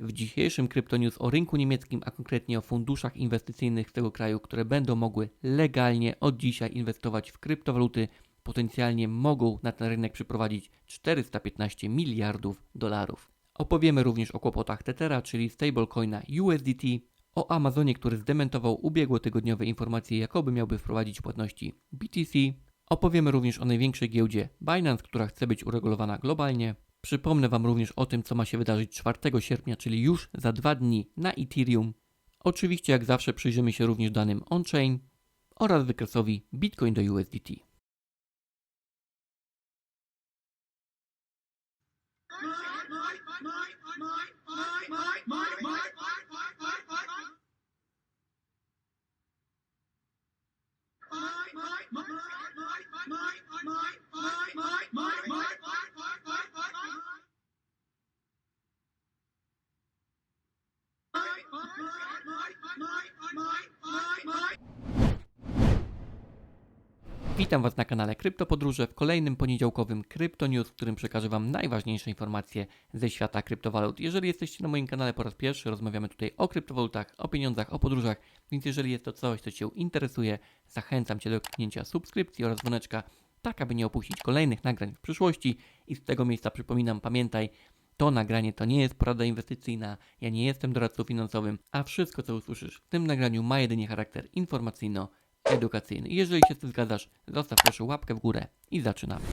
w dzisiejszym Kryptonews o rynku niemieckim, a konkretnie o funduszach inwestycyjnych z tego kraju, które będą mogły legalnie od dzisiaj inwestować w kryptowaluty. Potencjalnie mogą na ten rynek przyprowadzić 415 miliardów dolarów. Opowiemy również o kłopotach Tethera, czyli stablecoina USDT, o Amazonie, który zdementował ubiegłotygodniowe informacje, jakoby miałby wprowadzić płatności BTC. Opowiemy również o największej giełdzie Binance, która chce być uregulowana globalnie. Przypomnę Wam również o tym, co ma się wydarzyć 4 sierpnia, czyli już za dwa dni na Ethereum. Oczywiście, jak zawsze, przyjrzymy się również danym on-chain oraz wykresowi Bitcoin do USDT. Witam Was na kanale Kryptopodróże w kolejnym poniedziałkowym Krypto News, w którym przekażę Wam najważniejsze informacje ze świata kryptowalut. Jeżeli jesteście na moim kanale po raz pierwszy, rozmawiamy tutaj o kryptowalutach, o pieniądzach, o podróżach, więc jeżeli jest to coś, co Cię interesuje, zachęcam Cię do kliknięcia subskrypcji oraz dzwoneczka, tak aby nie opuścić kolejnych nagrań w przyszłości. I z tego miejsca przypominam, pamiętaj, to nagranie to nie jest porada inwestycyjna, ja nie jestem doradcą finansowym, a wszystko co usłyszysz w tym nagraniu ma jedynie charakter informacyjno edukacyjny. Jeżeli się z tym zgadzasz, zostaw proszę łapkę w górę i zaczynamy.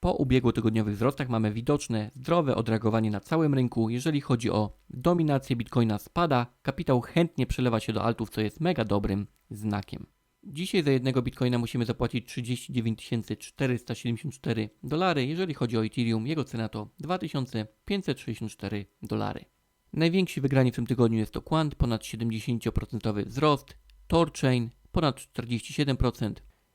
Po ubiegłotygodniowych wzrostach mamy widoczne, zdrowe odreagowanie na całym rynku. Jeżeli chodzi o dominację Bitcoina spada, kapitał chętnie przelewa się do altów, co jest mega dobrym znakiem. Dzisiaj za jednego Bitcoina musimy zapłacić 39 474 dolary. Jeżeli chodzi o Ethereum, jego cena to 2564 dolary. Najwięksi wygrani w tym tygodniu jest to Quant, ponad 70% wzrost, Torchain, ponad 47%.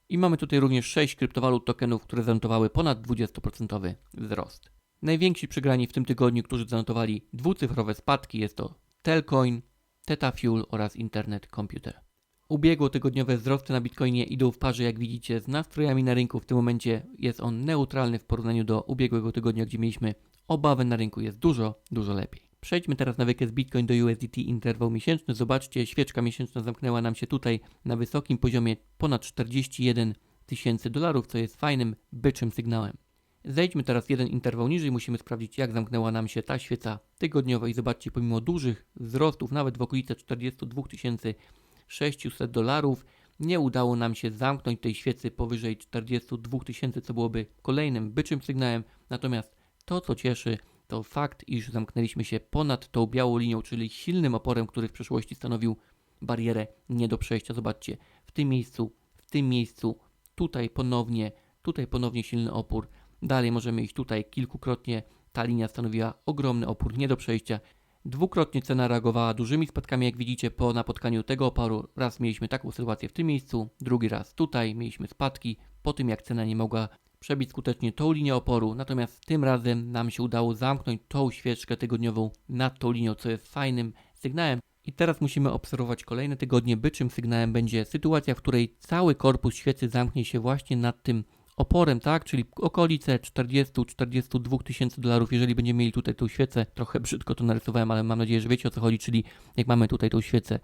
I mamy tutaj również 6 kryptowalut tokenów, które zanotowały ponad 20% wzrost. Najwięksi przegrani w tym tygodniu, którzy zanotowali dwucyfrowe spadki jest to Telcoin, Tetafuel oraz Internet Computer. Ubiegłotygodniowe wzrosty na Bitcoinie idą w parze, jak widzicie, z nastrojami na rynku. W tym momencie jest on neutralny w porównaniu do ubiegłego tygodnia, gdzie mieliśmy obawę na rynku. Jest dużo, dużo lepiej. Przejdźmy teraz na wykres Bitcoin do USDT interwał miesięczny. Zobaczcie, świeczka miesięczna zamknęła nam się tutaj na wysokim poziomie ponad 41 tysięcy dolarów, co jest fajnym, byczym sygnałem. Zejdźmy teraz jeden interwał niżej, musimy sprawdzić jak zamknęła nam się ta świeca tygodniowa i zobaczcie, pomimo dużych wzrostów, nawet w okolice 42 600 dolarów, nie udało nam się zamknąć tej świecy powyżej 42 tysięcy, co byłoby kolejnym byczym sygnałem. Natomiast to, co cieszy, to fakt, iż zamknęliśmy się ponad tą białą linią, czyli silnym oporem, który w przeszłości stanowił barierę nie do przejścia. Zobaczcie, w tym miejscu, w tym miejscu, tutaj ponownie, tutaj ponownie silny opór. Dalej możemy iść tutaj kilkukrotnie. Ta linia stanowiła ogromny opór nie do przejścia. Dwukrotnie cena reagowała dużymi spadkami, jak widzicie, po napotkaniu tego oporu. Raz mieliśmy taką sytuację w tym miejscu, drugi raz tutaj mieliśmy spadki, po tym jak cena nie mogła przebić skutecznie tą linię oporu, natomiast tym razem nam się udało zamknąć tą świeczkę tygodniową nad tą linią, co jest fajnym sygnałem. I teraz musimy obserwować kolejne tygodnie, byczym sygnałem będzie sytuacja, w której cały korpus świecy zamknie się właśnie nad tym oporem, tak, czyli okolice 40-42 tysięcy dolarów, jeżeli będziemy mieli tutaj tą świecę, trochę brzydko to narysowałem, ale mam nadzieję, że wiecie o co chodzi, czyli jak mamy tutaj tą świecę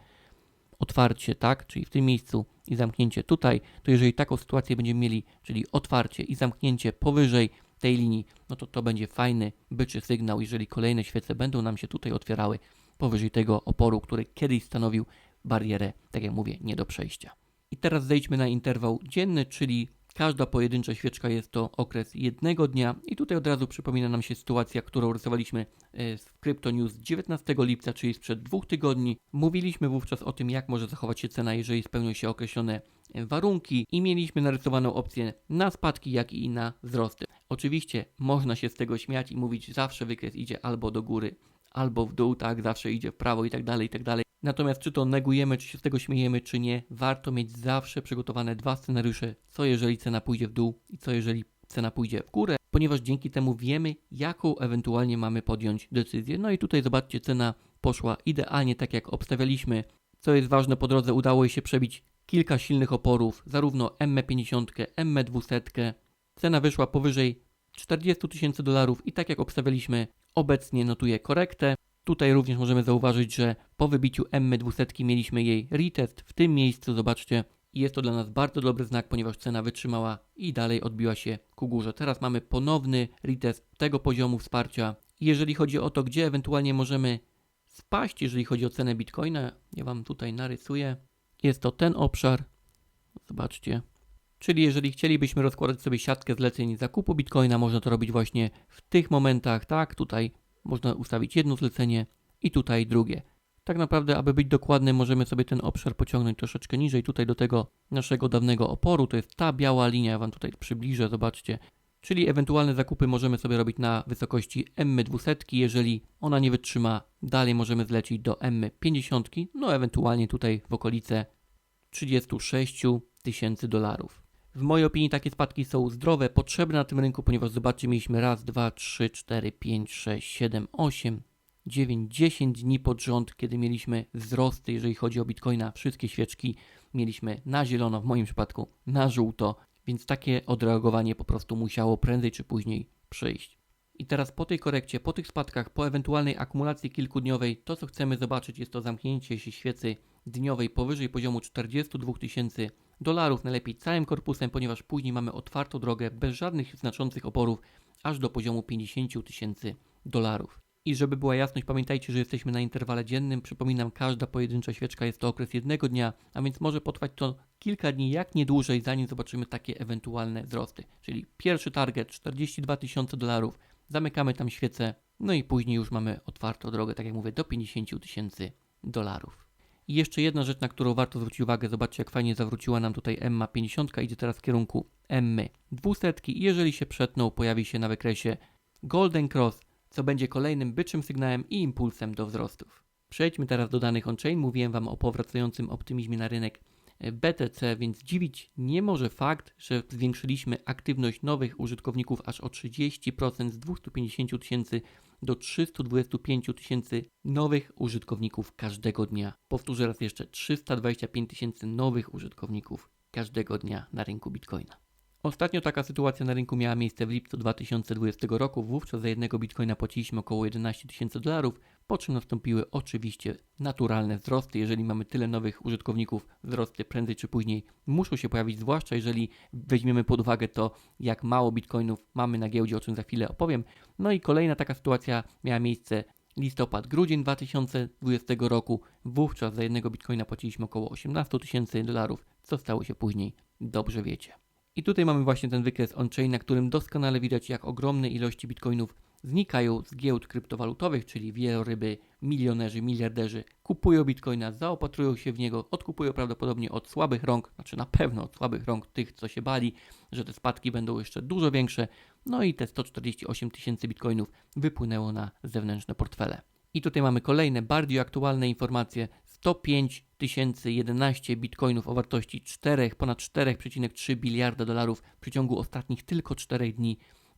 otwarcie, tak, czyli w tym miejscu i zamknięcie tutaj, to jeżeli taką sytuację będziemy mieli, czyli otwarcie i zamknięcie powyżej tej linii, no to to będzie fajny byczy sygnał, jeżeli kolejne świece będą nam się tutaj otwierały powyżej tego oporu, który kiedyś stanowił barierę, tak jak mówię, nie do przejścia. I teraz zejdźmy na interwał dzienny, czyli Każda pojedyncza świeczka jest to okres jednego dnia i tutaj od razu przypomina nam się sytuacja, którą rysowaliśmy e, w Crypto News 19 lipca, czyli sprzed dwóch tygodni. Mówiliśmy wówczas o tym, jak może zachować się cena, jeżeli spełnią się określone e, warunki i mieliśmy narysowaną opcję na spadki, jak i na wzrosty. Oczywiście można się z tego śmiać i mówić, zawsze wykres idzie albo do góry, albo w dół, tak, zawsze idzie w prawo i tak dalej, i tak dalej. Natomiast czy to negujemy, czy się z tego śmiejemy, czy nie, warto mieć zawsze przygotowane dwa scenariusze, co jeżeli cena pójdzie w dół i co jeżeli cena pójdzie w górę, ponieważ dzięki temu wiemy, jaką ewentualnie mamy podjąć decyzję. No i tutaj zobaczcie, cena poszła idealnie tak, jak obstawialiśmy. Co jest ważne, po drodze udało się przebić kilka silnych oporów, zarówno ME50, ME200. Cena wyszła powyżej 40 tysięcy dolarów i tak jak obstawialiśmy, obecnie notuje korektę. Tutaj również możemy zauważyć, że po wybiciu M200 mieliśmy jej retest w tym miejscu, zobaczcie. I jest to dla nas bardzo dobry znak, ponieważ cena wytrzymała i dalej odbiła się ku górze. Teraz mamy ponowny retest tego poziomu wsparcia. Jeżeli chodzi o to, gdzie ewentualnie możemy spaść, jeżeli chodzi o cenę Bitcoina, ja Wam tutaj narysuję. Jest to ten obszar. Zobaczcie. Czyli jeżeli chcielibyśmy rozkładać sobie siatkę zleceń zakupu Bitcoina, można to robić właśnie w tych momentach, tak? Tutaj można ustawić jedno zlecenie i tutaj drugie. Tak naprawdę, aby być dokładnym, możemy sobie ten obszar pociągnąć troszeczkę niżej, tutaj do tego naszego dawnego oporu, to jest ta biała linia, ja Wam tutaj przybliżę, zobaczcie. Czyli ewentualne zakupy możemy sobie robić na wysokości M200, jeżeli ona nie wytrzyma, dalej możemy zlecić do M50, no ewentualnie tutaj w okolice 36 tysięcy dolarów. W mojej opinii takie spadki są zdrowe, potrzebne na tym rynku, ponieważ zobaczcie, mieliśmy raz, dwa, trzy, cztery, pięć, sześć, siedem, osiem, 9, 10 dni pod rząd, kiedy mieliśmy wzrosty, jeżeli chodzi o bitcoina. Wszystkie świeczki mieliśmy na zielono, w moim przypadku na żółto, więc takie odreagowanie po prostu musiało prędzej czy później przyjść. I teraz po tej korekcie, po tych spadkach, po ewentualnej akumulacji kilkudniowej, to co chcemy zobaczyć jest to zamknięcie się świecy dniowej powyżej poziomu 42 tysięcy dolarów, najlepiej całym korpusem, ponieważ później mamy otwartą drogę bez żadnych znaczących oporów aż do poziomu 50 tysięcy dolarów. I żeby była jasność, pamiętajcie, że jesteśmy na interwale dziennym. Przypominam, każda pojedyncza świeczka jest to okres jednego dnia, a więc może potrwać to kilka dni, jak nie dłużej, zanim zobaczymy takie ewentualne wzrosty. Czyli pierwszy target 42 tysiące dolarów, zamykamy tam świecę, no i później już mamy otwartą drogę, tak jak mówię, do 50 tysięcy dolarów. I jeszcze jedna rzecz, na którą warto zwrócić uwagę, zobaczcie jak fajnie zawróciła nam tutaj Emma 50, idzie teraz w kierunku Emmy 200 i jeżeli się przetną, pojawi się na wykresie Golden Cross, co będzie kolejnym byczym sygnałem i impulsem do wzrostów. Przejdźmy teraz do danych on-chain. Mówiłem Wam o powracającym optymizmie na rynek BTC, więc dziwić nie może fakt, że zwiększyliśmy aktywność nowych użytkowników aż o 30% z 250 tysięcy do 325 tysięcy nowych użytkowników każdego dnia. Powtórzę raz jeszcze, 325 tysięcy nowych użytkowników każdego dnia na rynku Bitcoina. Ostatnio taka sytuacja na rynku miała miejsce w lipcu 2020 roku. Wówczas za jednego bitcoina płaciliśmy około 11 tysięcy dolarów, po czym nastąpiły oczywiście naturalne wzrosty. Jeżeli mamy tyle nowych użytkowników, wzrosty prędzej czy później muszą się pojawić, zwłaszcza jeżeli weźmiemy pod uwagę to, jak mało bitcoinów mamy na giełdzie, o czym za chwilę opowiem. No i kolejna taka sytuacja miała miejsce listopad, grudzień 2020 roku. Wówczas za jednego bitcoina płaciliśmy około 18 tysięcy dolarów, co stało się później, dobrze wiecie. I tutaj mamy właśnie ten wykres on-chain, na którym doskonale widać, jak ogromne ilości bitcoinów znikają z giełd kryptowalutowych, czyli wieloryby, milionerzy, miliarderzy kupują bitcoina, zaopatrują się w niego, odkupują prawdopodobnie od słabych rąk, znaczy na pewno od słabych rąk tych, co się bali, że te spadki będą jeszcze dużo większe. No i te 148 tysięcy bitcoinów wypłynęło na zewnętrzne portfele. I tutaj mamy kolejne, bardziej aktualne informacje. 105 011 bitcoinów o wartości 4, ponad 4,3 biliarda dolarów w przeciągu ostatnich tylko 4 dni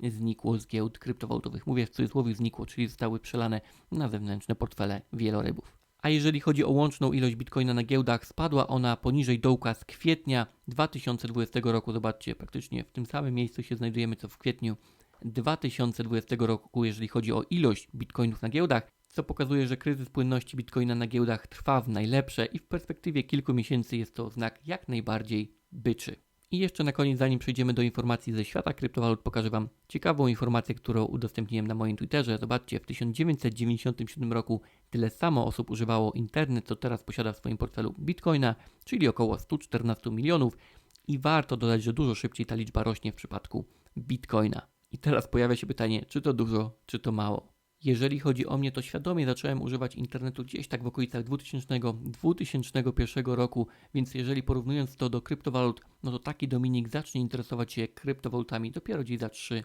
znikło z giełd kryptowalutowych. Mówię w cudzysłowie znikło, czyli zostały przelane na zewnętrzne portfele wielorybów. A jeżeli chodzi o łączną ilość bitcoina na giełdach, spadła ona poniżej dołka z kwietnia 2020 roku. Zobaczcie, praktycznie w tym samym miejscu się znajdujemy co w kwietniu 2020 roku, jeżeli chodzi o ilość bitcoinów na giełdach co pokazuje, że kryzys płynności bitcoina na giełdach trwa w najlepsze i w perspektywie kilku miesięcy jest to znak jak najbardziej byczy. I jeszcze na koniec, zanim przejdziemy do informacji ze świata kryptowalut, pokażę Wam ciekawą informację, którą udostępniłem na moim Twitterze. Zobaczcie, w 1997 roku tyle samo osób używało internet, co teraz posiada w swoim portfelu bitcoina, czyli około 114 milionów. I warto dodać, że dużo szybciej ta liczba rośnie w przypadku bitcoina. I teraz pojawia się pytanie, czy to dużo, czy to mało. Jeżeli chodzi o mnie, to świadomie zacząłem używać internetu gdzieś tak w okolicach 2000-2001 roku, więc jeżeli porównując to do kryptowalut, no to taki Dominik zacznie interesować się kryptowalutami dopiero gdzieś za 3-4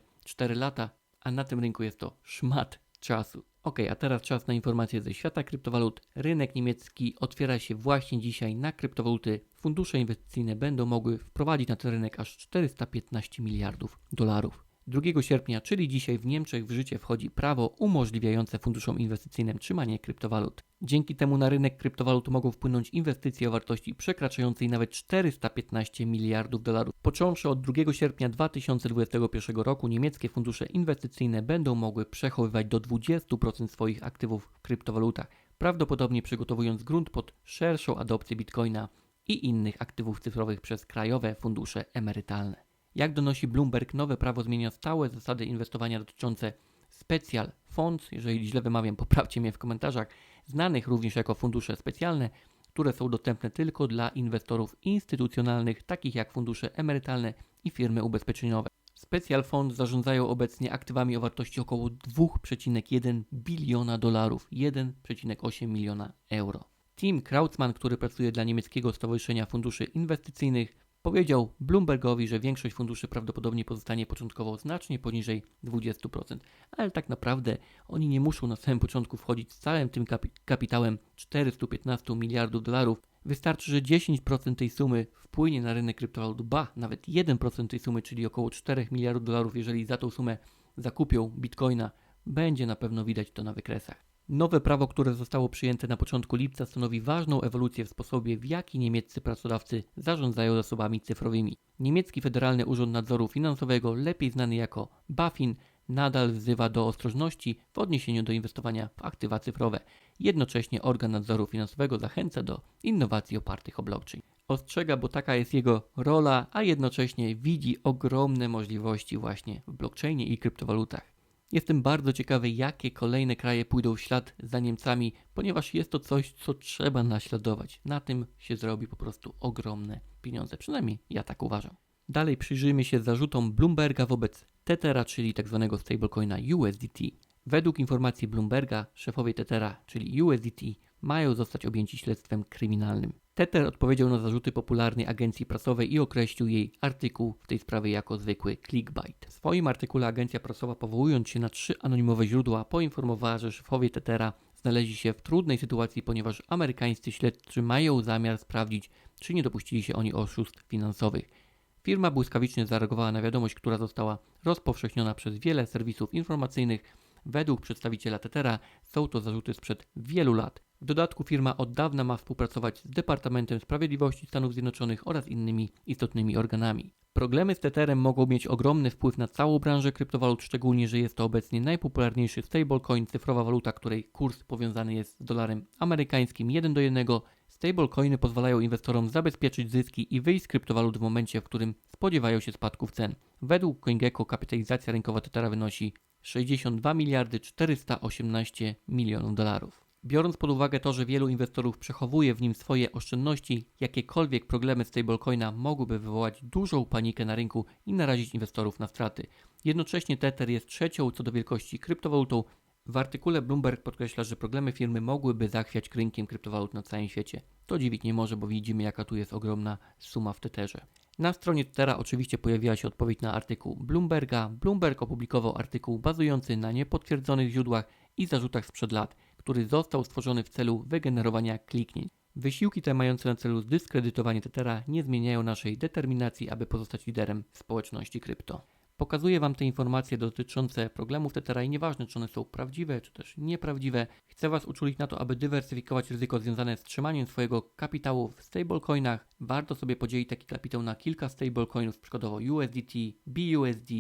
lata, a na tym rynku jest to szmat czasu. Ok, a teraz czas na informacje ze świata kryptowalut. Rynek niemiecki otwiera się właśnie dzisiaj na kryptowaluty. Fundusze inwestycyjne będą mogły wprowadzić na ten rynek aż 415 miliardów dolarów. 2 sierpnia, czyli dzisiaj w Niemczech w życie wchodzi prawo umożliwiające funduszom inwestycyjnym trzymanie kryptowalut. Dzięki temu na rynek kryptowalut mogą wpłynąć inwestycje o wartości przekraczającej nawet 415 miliardów dolarów. Począwszy od 2 sierpnia 2021 roku niemieckie fundusze inwestycyjne będą mogły przechowywać do 20% swoich aktywów w kryptowalutach, prawdopodobnie przygotowując grunt pod szerszą adopcję bitcoina i innych aktywów cyfrowych przez krajowe fundusze emerytalne. Jak donosi Bloomberg, nowe prawo zmienia stałe zasady inwestowania dotyczące Special Funds, jeżeli źle wymawiam, poprawcie mnie w komentarzach, znanych również jako fundusze specjalne, które są dostępne tylko dla inwestorów instytucjonalnych, takich jak fundusze emerytalne i firmy ubezpieczeniowe. Special Funds zarządzają obecnie aktywami o wartości około 2,1 biliona dolarów, 1,8 miliona euro. Tim Krautzmann, który pracuje dla niemieckiego Stowarzyszenia Funduszy Inwestycyjnych, powiedział Bloombergowi, że większość funduszy prawdopodobnie pozostanie początkowo znacznie poniżej 20%, ale tak naprawdę oni nie muszą na samym początku wchodzić z całym tym kapi kapitałem 415 miliardów dolarów. Wystarczy, że 10% tej sumy wpłynie na rynek kryptowalut, ba, nawet 1% tej sumy, czyli około 4 miliardów dolarów, jeżeli za tą sumę zakupią bitcoina, będzie na pewno widać to na wykresach. Nowe prawo, które zostało przyjęte na początku lipca, stanowi ważną ewolucję w sposobie, w jaki niemieccy pracodawcy zarządzają zasobami cyfrowymi. Niemiecki Federalny Urząd Nadzoru Finansowego, lepiej znany jako BaFin, nadal wzywa do ostrożności w odniesieniu do inwestowania w aktywa cyfrowe. Jednocześnie organ nadzoru finansowego zachęca do innowacji opartych o blockchain. Ostrzega, bo taka jest jego rola, a jednocześnie widzi ogromne możliwości właśnie w blockchainie i kryptowalutach. Jestem bardzo ciekawy, jakie kolejne kraje pójdą w ślad za Niemcami, ponieważ jest to coś, co trzeba naśladować. Na tym się zrobi po prostu ogromne pieniądze. Przynajmniej ja tak uważam. Dalej przyjrzyjmy się zarzutom Bloomberga wobec Tethera, czyli tzw. Tak stablecoina USDT. Według informacji Bloomberga, szefowie Tethera, czyli USDT, mają zostać objęci śledztwem kryminalnym. Tether odpowiedział na zarzuty popularnej agencji prasowej i określił jej artykuł w tej sprawie jako zwykły clickbait. W swoim artykule agencja prasowa, powołując się na trzy anonimowe źródła, poinformowała, że szefowie Tethera znaleźli się w trudnej sytuacji, ponieważ amerykańscy śledczy mają zamiar sprawdzić, czy nie dopuścili się oni oszustw finansowych. Firma błyskawicznie zareagowała na wiadomość, która została rozpowszechniona przez wiele serwisów informacyjnych. Według przedstawiciela Tethera są to zarzuty sprzed wielu lat. W dodatku firma od dawna ma współpracować z Departamentem Sprawiedliwości Stanów Zjednoczonych oraz innymi istotnymi organami. Problemy z Tetherem mogą mieć ogromny wpływ na całą branżę kryptowalut, szczególnie, że jest to obecnie najpopularniejszy stablecoin, cyfrowa waluta, której kurs powiązany jest z dolarem amerykańskim 1 do 1. Stablecoiny pozwalają inwestorom zabezpieczyć zyski i wyjść z kryptowalut w momencie, w którym spodziewają się spadków cen. Według CoinGecko kapitalizacja rynkowa Tethera wynosi 62 miliardy 418 milionów dolarów. Biorąc pod uwagę to, że wielu inwestorów przechowuje w nim swoje oszczędności, jakiekolwiek problemy stablecoina mogłyby wywołać dużą panikę na rynku i narazić inwestorów na straty. Jednocześnie Tether jest trzecią co do wielkości kryptowalutą. W artykule Bloomberg podkreśla, że problemy firmy mogłyby zachwiać rynkiem kryptowalut na całym świecie. To dziwić nie może, bo widzimy jaka tu jest ogromna suma w Tetherze. Na stronie Tethera oczywiście pojawiła się odpowiedź na artykuł Bloomberga. Bloomberg opublikował artykuł bazujący na niepotwierdzonych źródłach i zarzutach sprzed lat który został stworzony w celu wygenerowania kliknięć. Wysiłki te mające na celu zdyskredytowanie Tethera nie zmieniają naszej determinacji, aby pozostać liderem społeczności krypto. Pokazuję Wam te informacje dotyczące problemów Tethera i nieważne, czy one są prawdziwe, czy też nieprawdziwe. Chcę Was uczulić na to, aby dywersyfikować ryzyko związane z trzymaniem swojego kapitału w stablecoinach. Warto sobie podzielić taki kapitał na kilka stablecoinów, przykładowo USDT, BUSD,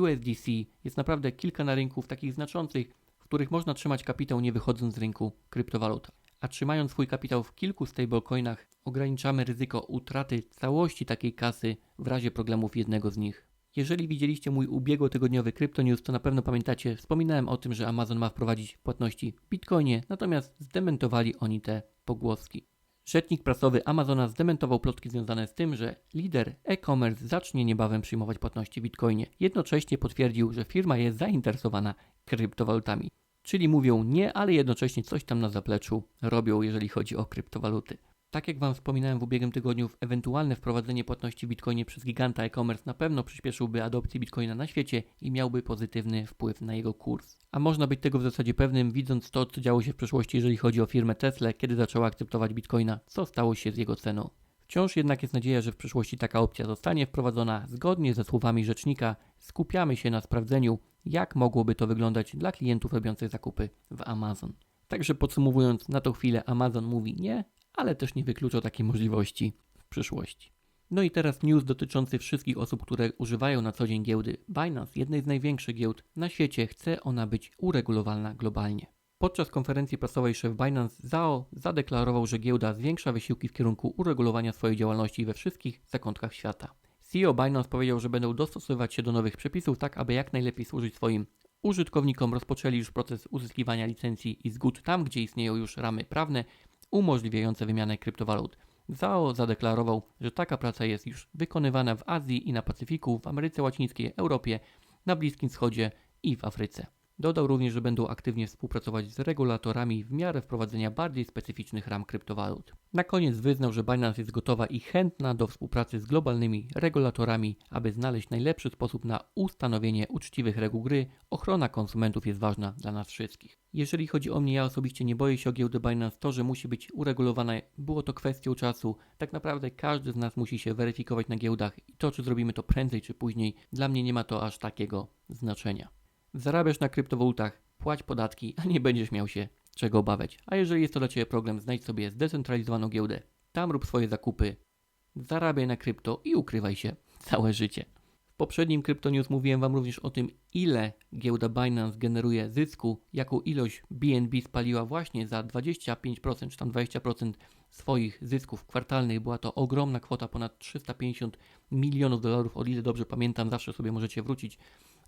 USDC. Jest naprawdę kilka na rynku takich znaczących, których można trzymać kapitał nie wychodząc z rynku kryptowalut. A trzymając swój kapitał w kilku stablecoinach, ograniczamy ryzyko utraty całości takiej kasy w razie problemów jednego z nich. Jeżeli widzieliście mój ubiegłotygodniowy Crypto News, to na pewno pamiętacie, wspominałem o tym, że Amazon ma wprowadzić płatności w Bitcoinie, natomiast zdementowali oni te pogłoski. Rzecznik prasowy Amazona zdementował plotki związane z tym, że lider e-commerce zacznie niebawem przyjmować płatności w Bitcoinie. Jednocześnie potwierdził, że firma jest zainteresowana kryptowalutami. Czyli mówią nie, ale jednocześnie coś tam na zapleczu robią, jeżeli chodzi o kryptowaluty. Tak jak Wam wspominałem w ubiegłym tygodniu, ewentualne wprowadzenie płatności w Bitcoinie przez giganta e-commerce na pewno przyspieszyłby adopcję Bitcoina na świecie i miałby pozytywny wpływ na jego kurs. A można być tego w zasadzie pewnym, widząc to, co działo się w przeszłości, jeżeli chodzi o firmę Tesla, kiedy zaczęła akceptować Bitcoina, co stało się z jego ceną. Wciąż jednak jest nadzieja, że w przyszłości taka opcja zostanie wprowadzona. Zgodnie ze słowami rzecznika, skupiamy się na sprawdzeniu, jak mogłoby to wyglądać dla klientów robiących zakupy w Amazon. Także podsumowując, na tą chwilę Amazon mówi nie, ale też nie wyklucza takiej możliwości w przyszłości. No i teraz news dotyczący wszystkich osób, które używają na co dzień giełdy. Binance, jednej z największych giełd na świecie, chce ona być uregulowalna globalnie. Podczas konferencji prasowej szef Binance Zhao zadeklarował, że giełda zwiększa wysiłki w kierunku uregulowania swojej działalności we wszystkich zakątkach świata. CEO Binance powiedział, że będą dostosowywać się do nowych przepisów tak, aby jak najlepiej służyć swoim użytkownikom. Rozpoczęli już proces uzyskiwania licencji i zgód tam, gdzie istnieją już ramy prawne umożliwiające wymianę kryptowalut. Zhao zadeklarował, że taka praca jest już wykonywana w Azji i na Pacyfiku, w Ameryce Łacińskiej, Europie, na Bliskim Wschodzie i w Afryce. Dodał również, że będą aktywnie współpracować z regulatorami w miarę wprowadzenia bardziej specyficznych ram kryptowalut. Na koniec wyznał, że Binance jest gotowa i chętna do współpracy z globalnymi regulatorami, aby znaleźć najlepszy sposób na ustanowienie uczciwych reguł gry. Ochrona konsumentów jest ważna dla nas wszystkich. Jeżeli chodzi o mnie, ja osobiście nie boję się o giełdę Binance. To, że musi być uregulowana, było to kwestią czasu. Tak naprawdę każdy z nas musi się weryfikować na giełdach i to, czy zrobimy to prędzej czy później, dla mnie nie ma to aż takiego znaczenia. Zarabiasz na kryptowalutach, płać podatki, a nie będziesz miał się czego obawiać. A jeżeli jest to dla Ciebie problem, znajdź sobie zdecentralizowaną giełdę. Tam rób swoje zakupy, zarabiaj na krypto i ukrywaj się całe życie. W poprzednim Crypto News mówiłem Wam również o tym, ile giełda Binance generuje zysku, jaką ilość BNB spaliła właśnie za 25% czy tam 20% swoich zysków kwartalnych. Była to ogromna kwota, ponad 350 milionów dolarów, o ile dobrze pamiętam, zawsze sobie możecie wrócić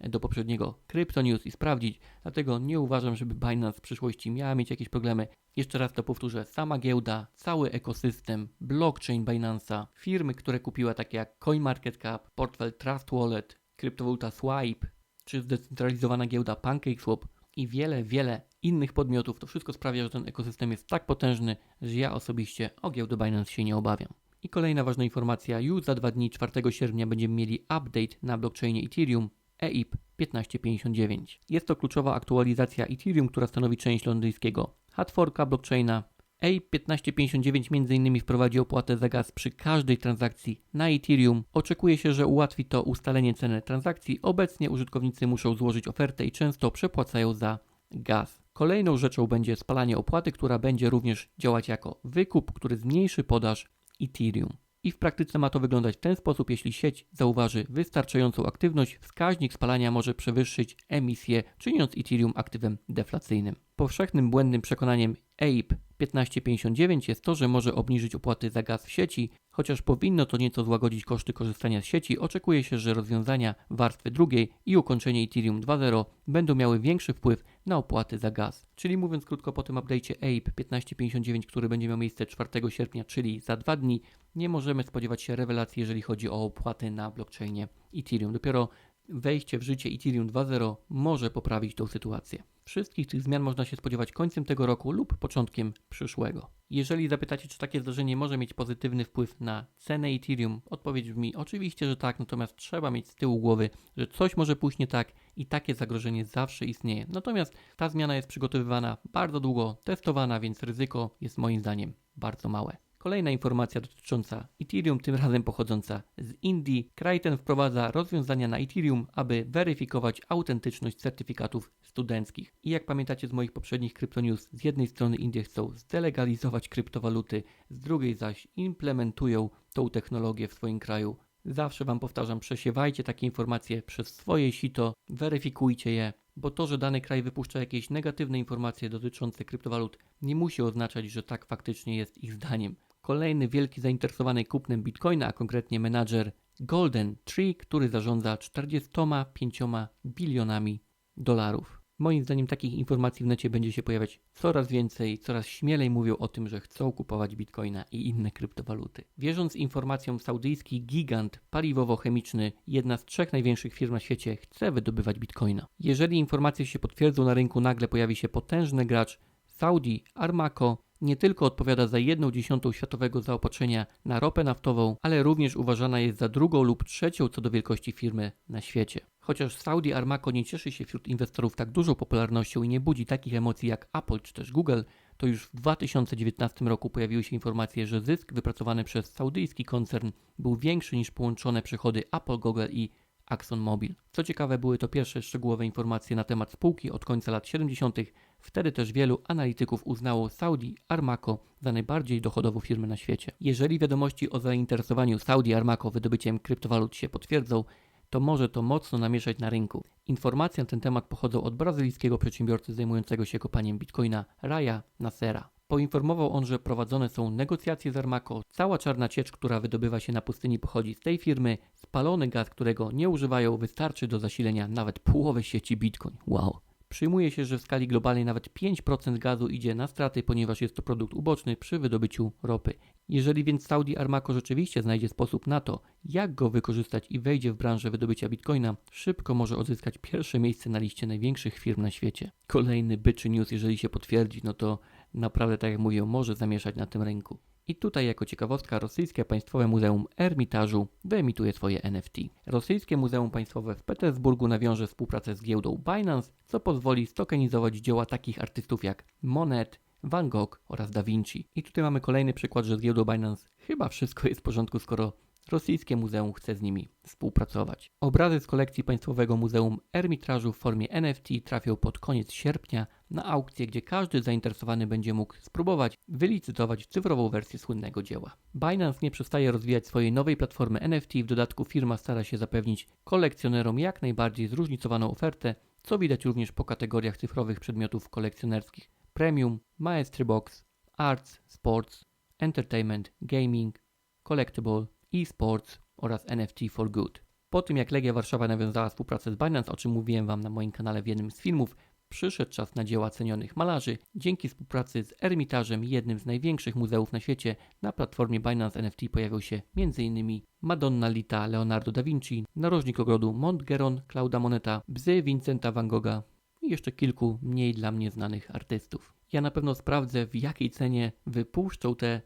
do poprzedniego Crypto News i sprawdzić. Dlatego nie uważam, żeby Binance w przyszłości miała mieć jakieś problemy. Jeszcze raz to powtórzę, sama giełda, cały ekosystem, blockchain Binance'a, firmy, które kupiła takie jak CoinMarketCap, portfel Trust Wallet, kryptowaluta Swipe, czy zdecentralizowana giełda PancakeSwap i wiele, wiele innych podmiotów, to wszystko sprawia, że ten ekosystem jest tak potężny, że ja osobiście o giełdę Binance się nie obawiam. I kolejna ważna informacja, już za dwa dni 4 sierpnia będziemy mieli update na blockchainie Ethereum, EIP 1559. Jest to kluczowa aktualizacja Ethereum, która stanowi część londyńskiego hardforka blockchaina. EIP 1559 m.in. wprowadzi opłatę za gaz przy każdej transakcji na Ethereum. Oczekuje się, że ułatwi to ustalenie ceny transakcji. Obecnie użytkownicy muszą złożyć ofertę i często przepłacają za gaz. Kolejną rzeczą będzie spalanie opłaty, która będzie również działać jako wykup, który zmniejszy podaż Ethereum. I w praktyce ma to wyglądać w ten sposób, jeśli sieć zauważy wystarczającą aktywność, wskaźnik spalania może przewyższyć emisję, czyniąc Ethereum aktywem deflacyjnym. Powszechnym błędnym przekonaniem EIP 1559 jest to, że może obniżyć opłaty za gaz w sieci, chociaż powinno to nieco złagodzić koszty korzystania z sieci. Oczekuje się, że rozwiązania warstwy drugiej i ukończenie Ethereum 2.0 będą miały większy wpływ na opłaty za gaz. Czyli mówiąc krótko po tym update'cie EIP 1559, który będzie miał miejsce 4 sierpnia, czyli za dwa dni, nie możemy spodziewać się rewelacji, jeżeli chodzi o opłaty na blockchainie Ethereum. Dopiero wejście w życie Ethereum 2.0 może poprawić tą sytuację. Wszystkich tych zmian można się spodziewać końcem tego roku lub początkiem przyszłego. Jeżeli zapytacie, czy takie zdarzenie może mieć pozytywny wpływ na cenę Ethereum, odpowiedź brzmi oczywiście, że tak, natomiast trzeba mieć z tyłu głowy, że coś może pójść nie tak i takie zagrożenie zawsze istnieje. Natomiast ta zmiana jest przygotowywana bardzo długo, testowana, więc ryzyko jest moim zdaniem bardzo małe. Kolejna informacja dotycząca Ethereum, tym razem pochodząca z Indii. Kraj ten wprowadza rozwiązania na Ethereum, aby weryfikować autentyczność certyfikatów studenckich. I jak pamiętacie z moich poprzednich kryptonews, z jednej strony Indie chcą zdelegalizować kryptowaluty, z drugiej zaś implementują tą technologię w swoim kraju. Zawsze Wam powtarzam, przesiewajcie takie informacje przez swoje sito, weryfikujcie je, bo to, że dany kraj wypuszcza jakieś negatywne informacje dotyczące kryptowalut, nie musi oznaczać, że tak faktycznie jest ich zdaniem. Kolejny wielki zainteresowany kupnem bitcoina, a konkretnie menadżer Golden Tree, który zarządza 45 bilionami dolarów. Moim zdaniem takich informacji w necie będzie się pojawiać coraz więcej, coraz śmielej mówią o tym, że chcą kupować bitcoina i inne kryptowaluty. Wierząc informacjom, saudyjski gigant paliwowo-chemiczny, jedna z trzech największych firm na świecie, chce wydobywać bitcoina. Jeżeli informacje się potwierdzą na rynku, nagle pojawi się potężny gracz Saudi Armaco, nie tylko odpowiada za jedną dziesiątą światowego zaopatrzenia na ropę naftową, ale również uważana jest za drugą lub trzecią co do wielkości firmy na świecie. Chociaż Saudi Armaco nie cieszy się wśród inwestorów tak dużą popularnością i nie budzi takich emocji jak Apple czy też Google, to już w 2019 roku pojawiły się informacje, że zysk wypracowany przez saudyjski koncern był większy niż połączone przychody Apple, Google i ExxonMobil. Co ciekawe, były to pierwsze szczegółowe informacje na temat spółki od końca lat 70. Wtedy też wielu analityków uznało Saudi Armaco za najbardziej dochodową firmę na świecie. Jeżeli wiadomości o zainteresowaniu Saudi Armaco wydobyciem kryptowalut się potwierdzą, to może to mocno namieszać na rynku. Informacje na ten temat pochodzą od brazylijskiego przedsiębiorcy zajmującego się kopaniem bitcoina Raya Nasera. Poinformował on, że prowadzone są negocjacje z Armaco. Cała czarna ciecz, która wydobywa się na pustyni, pochodzi z tej firmy. Spalony gaz, którego nie używają, wystarczy do zasilenia nawet połowy sieci Bitcoin. Wow. Przyjmuje się, że w skali globalnej nawet 5% gazu idzie na straty, ponieważ jest to produkt uboczny przy wydobyciu ropy. Jeżeli więc Saudi Armaco rzeczywiście znajdzie sposób na to, jak go wykorzystać i wejdzie w branżę wydobycia bitcoina, szybko może odzyskać pierwsze miejsce na liście największych firm na świecie. Kolejny byczy news, jeżeli się potwierdzi, no to naprawdę, tak jak mówię, może zamieszać na tym rynku. I tutaj jako ciekawostka rosyjskie państwowe muzeum Ermitażu wyemituje swoje NFT. Rosyjskie Muzeum Państwowe w Petersburgu nawiąże współpracę z giełdą Binance, co pozwoli stokenizować dzieła takich artystów jak Monet, Van Gogh oraz Da Vinci. I tutaj mamy kolejny przykład, że z giełdą Binance chyba wszystko jest w porządku, skoro rosyjskie muzeum chce z nimi współpracować. Obrazy z kolekcji Państwowego Muzeum Ermitrażu w formie NFT trafią pod koniec sierpnia na aukcję, gdzie każdy zainteresowany będzie mógł spróbować wylicytować cyfrową wersję słynnego dzieła. Binance nie przestaje rozwijać swojej nowej platformy NFT, w dodatku firma stara się zapewnić kolekcjonerom jak najbardziej zróżnicowaną ofertę, co widać również po kategoriach cyfrowych przedmiotów kolekcjonerskich Premium, Maestry Box, Arts, Sports, Entertainment, Gaming, Collectible, eSports oraz NFT for Good. Po tym jak Legia Warszawa nawiązała współpracę z Binance, o czym mówiłem Wam na moim kanale w jednym z filmów, przyszedł czas na dzieła cenionych malarzy. Dzięki współpracy z Ermitażem, jednym z największych muzeów na świecie, na platformie Binance NFT pojawił się m.in. Madonna Lita Leonardo da Vinci, narożnik ogrodu Montgeron Clauda Moneta, bzy Vincenta van Gogha i jeszcze kilku mniej dla mnie znanych artystów. Ja na pewno sprawdzę w jakiej cenie wypuszczą te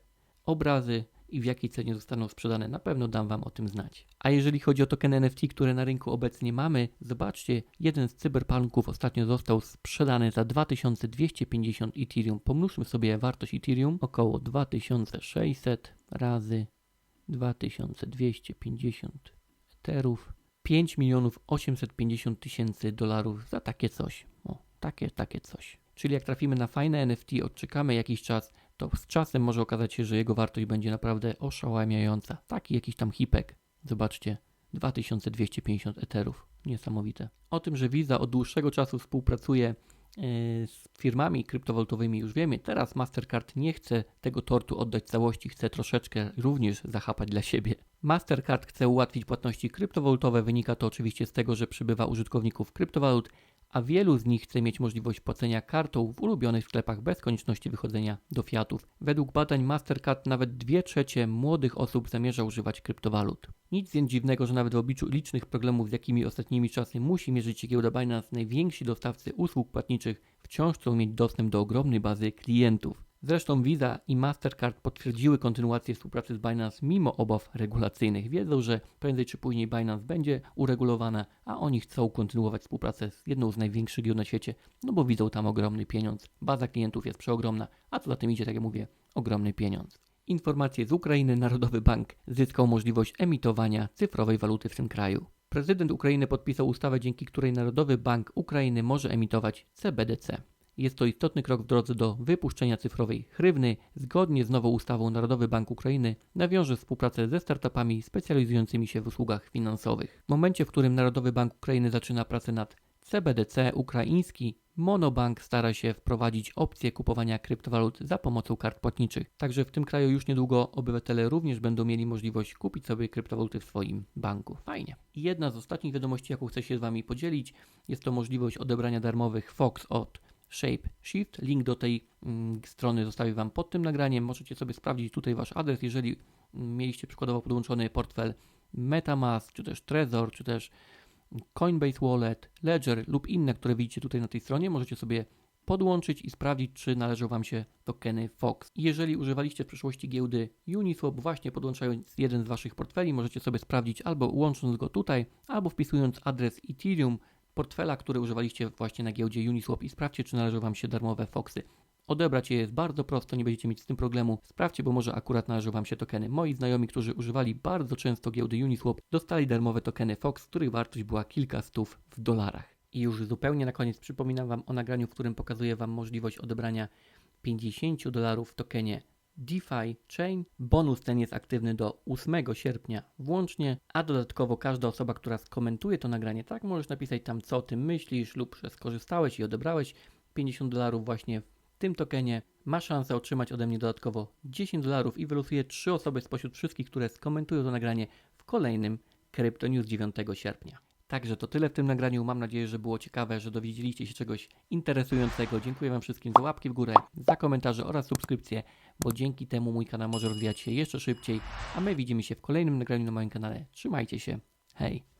obrazy i w jakiej cenie zostaną sprzedane. Na pewno dam Wam o tym znać. A jeżeli chodzi o tokeny NFT, które na rynku obecnie mamy, zobaczcie, jeden z cyberpunków ostatnio został sprzedany za 2250 Ethereum. Pomnóżmy sobie wartość Ethereum, około 2600 razy 2250 Etherów. 5 milionów 850 tysięcy dolarów za takie coś. O, takie, takie coś. Czyli jak trafimy na fajne NFT, odczekamy jakiś czas, to z czasem może okazać się, że jego wartość będzie naprawdę oszałamiająca. Taki jakiś tam hipek. Zobaczcie, 2250 eterów. Niesamowite. O tym, że Visa od dłuższego czasu współpracuje e, z firmami kryptowalutowymi już wiemy. Teraz Mastercard nie chce tego tortu oddać całości, chce troszeczkę również zachapać dla siebie. Mastercard chce ułatwić płatności kryptowalutowe. Wynika to oczywiście z tego, że przybywa użytkowników kryptowalut a wielu z nich chce mieć możliwość płacenia kartą w ulubionych sklepach bez konieczności wychodzenia do fiatów. Według badań Mastercard nawet 2 trzecie młodych osób zamierza używać kryptowalut. Nic więc dziwnego, że nawet w obliczu licznych problemów, z jakimi ostatnimi czasy musi mierzyć się giełda Binance, najwięksi dostawcy usług płatniczych wciąż chcą mieć dostęp do ogromnej bazy klientów. Zresztą Visa i Mastercard potwierdziły kontynuację współpracy z Binance mimo obaw regulacyjnych. Wiedzą, że prędzej czy później Binance będzie uregulowana, a oni chcą kontynuować współpracę z jedną z największych gier na świecie, no bo widzą tam ogromny pieniądz. Baza klientów jest przeogromna, a co za tym idzie, tak jak mówię, ogromny pieniądz. Informacje z Ukrainy Narodowy Bank zyskał możliwość emitowania cyfrowej waluty w tym kraju. Prezydent Ukrainy podpisał ustawę, dzięki której Narodowy Bank Ukrainy może emitować CBDC. Jest to istotny krok w drodze do wypuszczenia cyfrowej hrywny. Zgodnie z nową ustawą Narodowy Bank Ukrainy nawiąże współpracę ze startupami specjalizującymi się w usługach finansowych. W momencie, w którym Narodowy Bank Ukrainy zaczyna pracę nad CBDC ukraiński, Monobank stara się wprowadzić opcję kupowania kryptowalut za pomocą kart płatniczych. Także w tym kraju już niedługo obywatele również będą mieli możliwość kupić sobie kryptowaluty w swoim banku. Fajnie. I jedna z ostatnich wiadomości, jaką chcę się z Wami podzielić, jest to możliwość odebrania darmowych Fox od Shape Shift. Link do tej mm, strony zostawię Wam pod tym nagraniem. Możecie sobie sprawdzić tutaj Wasz adres, jeżeli mm, mieliście przykładowo podłączony portfel MetaMask, czy też Trezor, czy też Coinbase Wallet, Ledger lub inne, które widzicie tutaj na tej stronie. Możecie sobie podłączyć i sprawdzić, czy należą Wam się tokeny Fox. Jeżeli używaliście w przeszłości giełdy Uniswap, właśnie podłączając jeden z Waszych portfeli, możecie sobie sprawdzić albo łącząc go tutaj, albo wpisując adres Ethereum portfela, który używaliście właśnie na giełdzie Uniswap i sprawdźcie, czy należą Wam się darmowe Foxy. Odebrać je jest bardzo prosto, nie będziecie mieć z tym problemu. Sprawdźcie, bo może akurat należą Wam się tokeny. Moi znajomi, którzy używali bardzo często giełdy Uniswap, dostali darmowe tokeny Fox, których wartość była kilka stów w dolarach. I już zupełnie na koniec przypominam Wam o nagraniu, w którym pokazuję Wam możliwość odebrania 50 dolarów w tokenie DeFi Chain. Bonus ten jest aktywny do 8 sierpnia włącznie, a dodatkowo każda osoba, która skomentuje to nagranie, tak możesz napisać tam co o tym myślisz lub że skorzystałeś i odebrałeś 50 dolarów właśnie w tym tokenie, ma szansę otrzymać ode mnie dodatkowo 10 dolarów i wylosuję 3 osoby spośród wszystkich, które skomentują to nagranie w kolejnym Crypto News 9 sierpnia. Także to tyle w tym nagraniu. Mam nadzieję, że było ciekawe, że dowiedzieliście się czegoś interesującego. Dziękuję Wam wszystkim za łapki w górę, za komentarze oraz subskrypcje, bo dzięki temu mój kanał może rozwijać się jeszcze szybciej. A my widzimy się w kolejnym nagraniu na moim kanale. Trzymajcie się. Hej!